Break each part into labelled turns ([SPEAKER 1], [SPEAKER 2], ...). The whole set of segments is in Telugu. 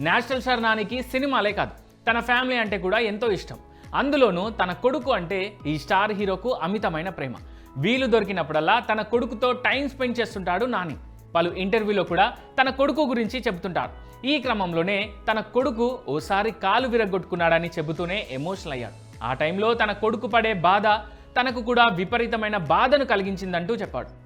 [SPEAKER 1] నేషనల్ స్టార్ నానికి సినిమాలే కాదు. తన ఫ్యామిలీ అంటే కూడా ఎంతో ఇష్టం. అందులోనూ తన కొడుకు అంటే ఈ స్టార్ హీరోకు అమితమైన ప్రేమ. వీలు దొరికినప్పుడల్లా తన కొడుకుతో టైం స్పెండ్ చేస్తుంటాడు నాని. పలు ఇంటర్వ్యూలో కూడా తన కొడుకు గురించి చెబుతుంటాడు ఈ క్రమంలోనే తన కొడుకు ఓసారి కాలు విరగొట్టుకున్నాడని చెబుతూనే ఎమోషనల్ అయ్యాడు. ఆ టైంలో తన కొడుకు పడే బాధ తనకు కూడా విపరీతమైన బాధను కలిగించిందంటూ చెప్పాడు.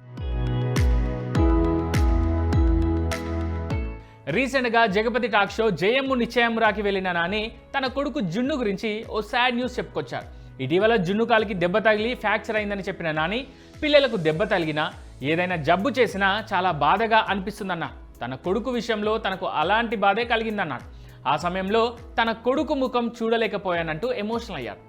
[SPEAKER 1] రీసెంట్గా జగపతి టాక్ షో జయమ్ము నిశ్చయమురాకి వెళ్ళిన నాని తన కొడుకు జున్ను గురించి ఓ సాడ్ న్యూస్ చెప్పుకొచ్చారు. ఇటీవల జున్ను కాలికి దెబ్బ తగిలి ఫ్రాక్చర్ అయిందని చెప్పిన నాని పిల్లలకు దెబ్బ తగిలినా ఏదైనా జబ్బు చేసినా చాలా బాధగా అనిపిస్తుందన్నాడు తన కొడుకు విషయంలో తనకు అలాంటి బాధే కలిగిందన్నాడు ఆ సమయంలో తన కొడుకు ముఖం చూడలేకపోయానంటూ ఎమోషనల్ అయ్యారు.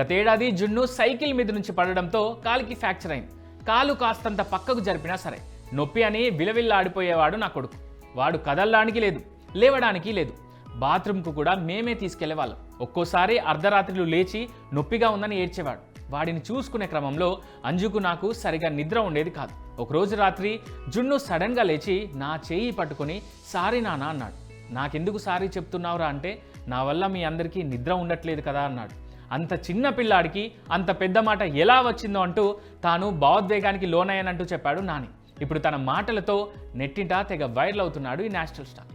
[SPEAKER 1] గతేడాది జున్ను సైకిల్ మీద నుంచి పడడంతో కాలికి ఫ్రాక్చర్ అయింది. కాలు కాస్తంత పక్కకు జరిపినా సరే నొప్పి అని విలవిల్లాడిపోయేవాడు నా కొడుకు. వాడు కదలడానికి లేదు లేవడానికి లేదు. బాత్రూమ్కు కూడా మేమే తీసుకెళ్ళేవాళ్ళం ఒక్కోసారి అర్ధరాత్రులు లేచి నొప్పిగా ఉందని ఏడ్చేవాడు. వాడిని చూసుకునే క్రమంలో అంజుకు నాకు సరిగా నిద్ర ఉండేది కాదు. ఒకరోజు రాత్రి జున్ను సడన్గా లేచి నా చేయి పట్టుకొని సారీ నాన్న అన్నాడు. నాకెందుకు సారీ చెప్తున్నావురా అంటే నా వల్ల మీ అందరికీ నిద్ర ఉండట్లేదు కదా అన్నాడు. అంత చిన్న పిల్లాడికి అంత పెద్ద మాట ఎలా వచ్చిందో అంటూ తాను భావోద్వేగానికి లోనయ్యానంటూ చెప్పాడు నాని. ఇప్పుడు తన మాటలతో నెట్టింటా తెగ వైరల్ అవుతున్నాడు ఈ నేషనల్ స్టార్.